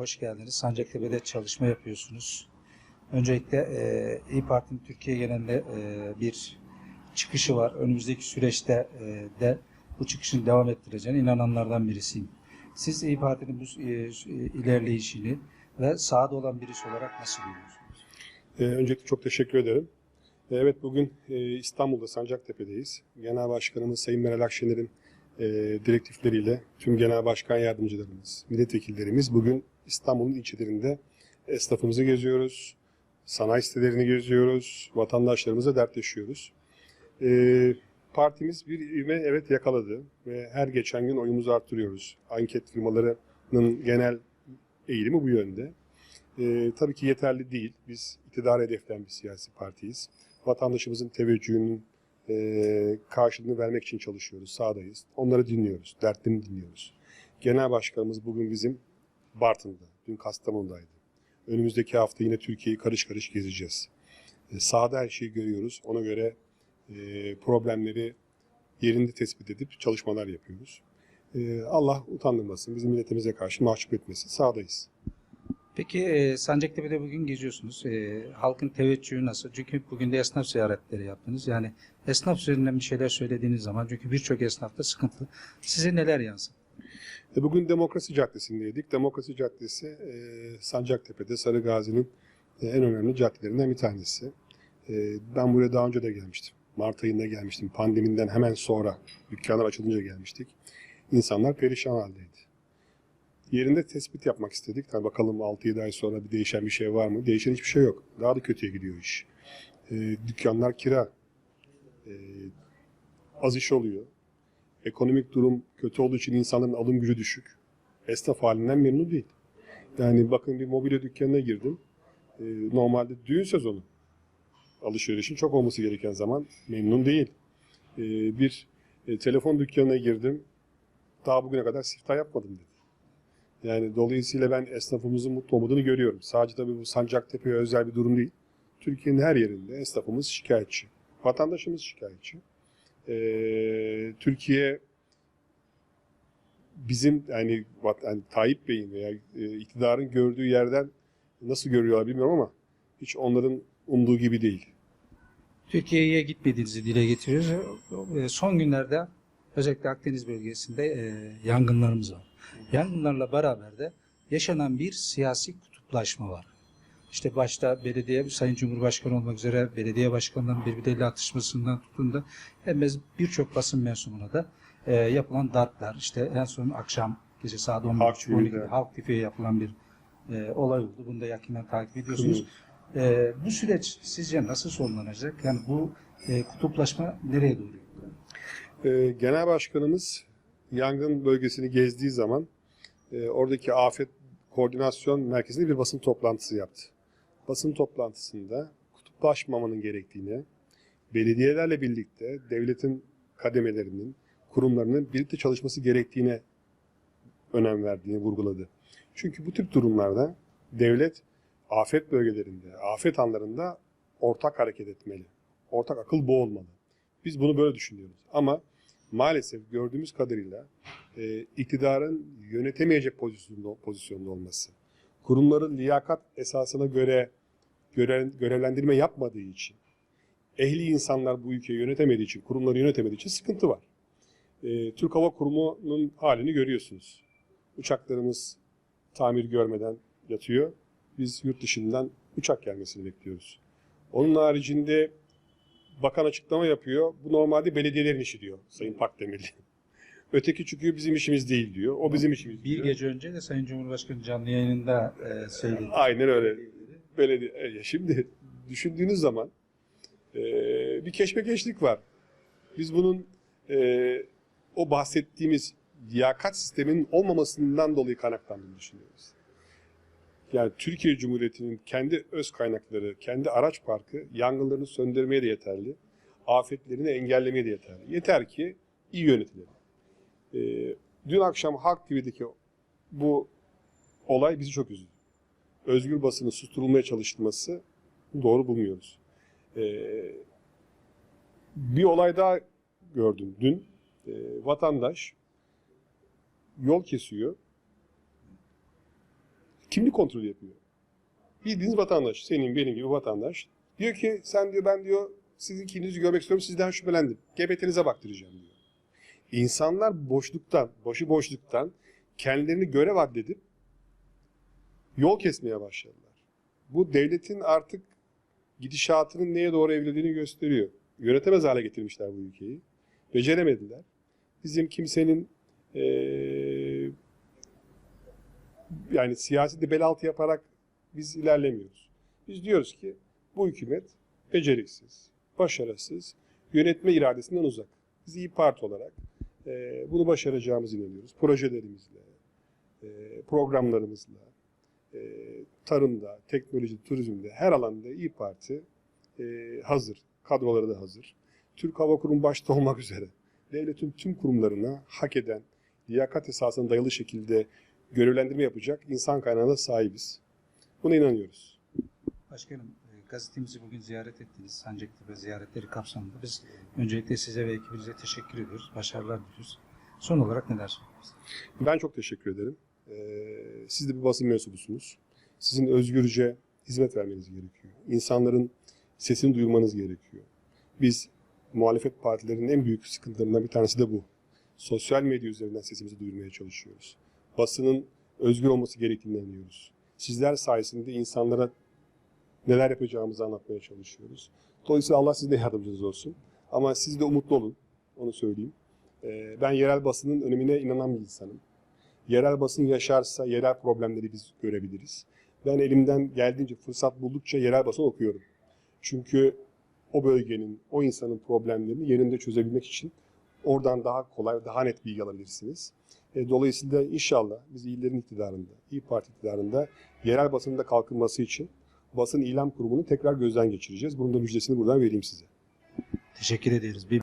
hoş geldiniz. Sancaktepe'de çalışma yapıyorsunuz. Öncelikle e, İyi Parti'nin Türkiye genelinde e, bir çıkışı var. Önümüzdeki süreçte e, de bu çıkışın devam ettireceğine inananlardan birisiyim. Siz İyi Parti'nin bu e, ilerleyişini ve sahada olan birisi olarak nasıl görüyorsunuz? Ee, öncelikle çok teşekkür ederim. Ee, Evet bugün e, İstanbul'da Sancaktepe'deyiz. Genel Başkanımız Sayın Meral Akşener'in e, direktifleriyle tüm genel başkan yardımcılarımız, milletvekillerimiz bugün İstanbul'un ilçelerinde esnafımızı geziyoruz, sanayi sitelerini geziyoruz, vatandaşlarımıza dertleşiyoruz. Ee, partimiz bir ivme evet yakaladı ve her geçen gün oyumuzu arttırıyoruz. Anket firmalarının genel eğilimi bu yönde. Ee, tabii ki yeterli değil. Biz iktidar hedefleyen bir siyasi partiyiz. Vatandaşımızın teveccühünün e, karşılığını vermek için çalışıyoruz, sahadayız. Onları dinliyoruz, dertlerini dinliyoruz. Genel Başkanımız bugün bizim Bartın'da, dün Kastamonu'daydı. Önümüzdeki hafta yine Türkiye'yi karış karış gezeceğiz. E, sahada her şeyi görüyoruz. Ona göre e, problemleri yerinde tespit edip çalışmalar yapıyoruz. E, Allah utandırmasın, bizim milletimize karşı mahcup etmesin. Sahadayız. Peki e, Sancaktepe'de bugün geziyorsunuz. E, halkın teveccühü nasıl? Çünkü bugün de esnaf ziyaretleri yaptınız. Yani esnaf üzerinden bir şeyler söylediğiniz zaman çünkü birçok esnafta sıkıntı. Size neler yansın? E, Bugün Demokrasi Caddesi'ndeydik. Demokrasi Caddesi e, Sancaktepe'de Sarı Gazi'nin e, en önemli caddelerinden bir tanesi. Ben buraya daha önce de gelmiştim. Mart ayında gelmiştim. Pandemiden hemen sonra dükkanlar açılınca gelmiştik. İnsanlar perişan haldeydi. Yerinde tespit yapmak istedik. Tabii bakalım 6-7 ay sonra bir değişen bir şey var mı? Değişen hiçbir şey yok. Daha da kötüye gidiyor iş. Dükkanlar kira. Az iş oluyor. Ekonomik durum kötü olduğu için insanların alım gücü düşük. Esnaf halinden memnun değil. Yani bakın bir mobilya dükkanına girdim. Ee, normalde düğün sezonu. Alışverişin çok olması gereken zaman memnun değil. Ee, bir e, telefon dükkanına girdim. Daha bugüne kadar siftah yapmadım dedi. Yani dolayısıyla ben esnafımızın mutlu olmadığını görüyorum. Sadece tabii bu Sancaktepe'ye özel bir durum değil. Türkiye'nin her yerinde esnafımız şikayetçi. Vatandaşımız şikayetçi. Ee, Türkiye bizim yani, yani Tayyip Bey'in veya e, iktidarın gördüğü yerden nasıl görüyorlar bilmiyorum ama hiç onların umduğu gibi değil. Türkiye'ye gitmediğinizi dile getiriyoruz. E, Son günlerde özellikle Akdeniz bölgesinde e, yangınlarımız var. Yangınlarla beraber de yaşanan bir siyasi kutuplaşma var. İşte başta belediye, Sayın Cumhurbaşkanı olmak üzere belediye başkanlarının birbirleriyle atışmasından tutun da hem birçok basın mensubuna da e, yapılan darplar, işte en son akşam gece saat Halk 11.30-12'de TV'de. Halk TV'ye yapılan bir e, olay oldu. Bunu da yakından takip ediyorsunuz. E, bu süreç sizce nasıl sonlanacak? Yani bu e, kutuplaşma nereye doğru? Ee, Genel Başkanımız yangın bölgesini gezdiği zaman e, oradaki afet koordinasyon merkezinde bir basın toplantısı yaptı. Basın toplantısında kutuplaşmamanın gerektiğini, belediyelerle birlikte devletin kademelerinin, kurumlarının birlikte çalışması gerektiğine önem verdiğini vurguladı. Çünkü bu tip durumlarda devlet afet bölgelerinde, afet anlarında ortak hareket etmeli. Ortak akıl bu olmalı. Biz bunu böyle düşünüyoruz. Ama maalesef gördüğümüz kadarıyla e, iktidarın yönetemeyecek pozisyonda, pozisyonda olması, kurumların liyakat esasına göre görev, görevlendirme yapmadığı için, ehli insanlar bu ülkeyi yönetemediği için, kurumları yönetemediği için sıkıntı var. E, Türk Hava Kurumu'nun halini görüyorsunuz. Uçaklarımız tamir görmeden yatıyor. Biz yurt dışından uçak gelmesini bekliyoruz. Onun haricinde bakan açıklama yapıyor. Bu normalde belediyelerin işi diyor Sayın Pakdemirli. Öteki çıkıyor bizim işimiz değil diyor. O bizim işimiz Bir diyor. gece önce de Sayın Cumhurbaşkanı canlı yayınında e, söyledi. Aynen öyle. Belediye. Şimdi düşündüğünüz zaman e, bir keşmekeşlik var. Biz bunun e, o bahsettiğimiz liyakat sisteminin olmamasından dolayı kaynaklandığını düşünüyoruz. Yani Türkiye Cumhuriyeti'nin kendi öz kaynakları, kendi araç parkı yangınlarını söndürmeye de yeterli. Afetlerini engellemeye de yeterli. Yeter ki iyi yönetilelim. E, dün akşam Halk TV'deki bu olay bizi çok üzdü özgür basının susturulmaya çalışılması doğru bulmuyoruz. Ee, bir olay daha gördüm dün. Ee, vatandaş yol kesiyor. kimlik kontrolü yapıyor. Bildiğiniz vatandaş, senin benim gibi vatandaş. Diyor ki sen diyor ben diyor sizin kimliğinizi görmek istiyorum sizden şüphelendim. GBT'nize baktıracağım diyor. İnsanlar boşluktan, başı boşluktan kendilerini görev addedip yol kesmeye başladılar. Bu devletin artık gidişatının neye doğru evrildiğini gösteriyor. Yönetemez hale getirmişler bu ülkeyi. Beceremediler. Bizim kimsenin eee, yani siyasi de bel altı yaparak biz ilerlemiyoruz. Biz diyoruz ki bu hükümet beceriksiz, başarısız, yönetme iradesinden uzak. Biz İyi Parti olarak eee, bunu başaracağımızı inanıyoruz. Projelerimizle, eee, programlarımızla, eee, tarımda, teknoloji, turizmde her alanda İyi Parti eee, hazır. Kadroları da hazır. Türk Hava Kurumu başta olmak üzere devletin tüm kurumlarına hak eden, liyakat esasına dayalı şekilde görevlendirme yapacak insan kaynağına sahibiz. Buna inanıyoruz. Başkanım, e, gazetemizi bugün ziyaret ettiniz. Sancaktepe ziyaretleri kapsamında. Biz öncelikle size ve ekibinize teşekkür ediyoruz. Başarılar diliyoruz. Son olarak neler söylüyorsunuz? Ben çok teşekkür ederim. Ee, siz de bir basın mensubusunuz. Sizin özgürce hizmet vermeniz gerekiyor. İnsanların sesini duyurmanız gerekiyor. Biz muhalefet partilerinin en büyük sıkıntılarından bir tanesi de bu. Sosyal medya üzerinden sesimizi duyurmaya çalışıyoruz. Basının özgür olması gerektiğini inanıyoruz. Sizler sayesinde insanlara neler yapacağımızı anlatmaya çalışıyoruz. Dolayısıyla Allah sizin de yardımcınız olsun. Ama siz de umutlu olun. Onu söyleyeyim. Ee, Ben yerel basının önemine inanan bir insanım. Yerel basın yaşarsa yerel problemleri biz görebiliriz. Ben elimden geldiğince fırsat buldukça yerel basın okuyorum. Çünkü o bölgenin, o insanın problemlerini yerinde çözebilmek için oradan daha kolay, daha net bilgi alabilirsiniz. E, Dolayısıyla inşallah biz illerin iktidarında, İyi Parti iktidarında yerel basının da kalkınması için basın ilan kurumunu tekrar gözden geçireceğiz. Bunun da müjdesini buradan vereyim size. Teşekkür ederiz. Bir